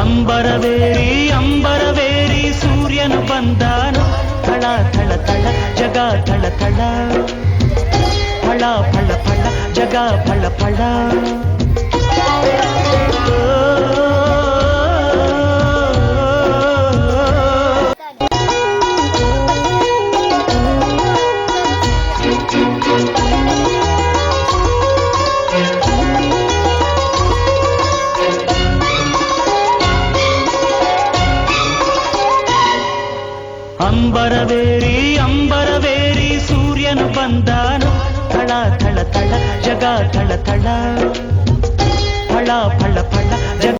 ಅಂಬರವೇರಿ ಅಂಬರವೇರಿ, ಸೂರ್ಯನು ಬಂದಾನು. ಥಳ ಥಳ ಥಳ, ಜಗ, ಥಳ ಥಳ. ಫಳ ಫಳ ಫಳ, ಜಗ, ಫಳ ಫಳ. ಅಂಬರವೇರಿ ಅಂಬರವೇರಿ ಸೂರ್ಯನು ಬಂದಾನು ಥಳ ಥಳ ಥಳ ಜಗ ಥಳ ಥಳ ಫಳ ಫಳ ಫಳ ಜಗ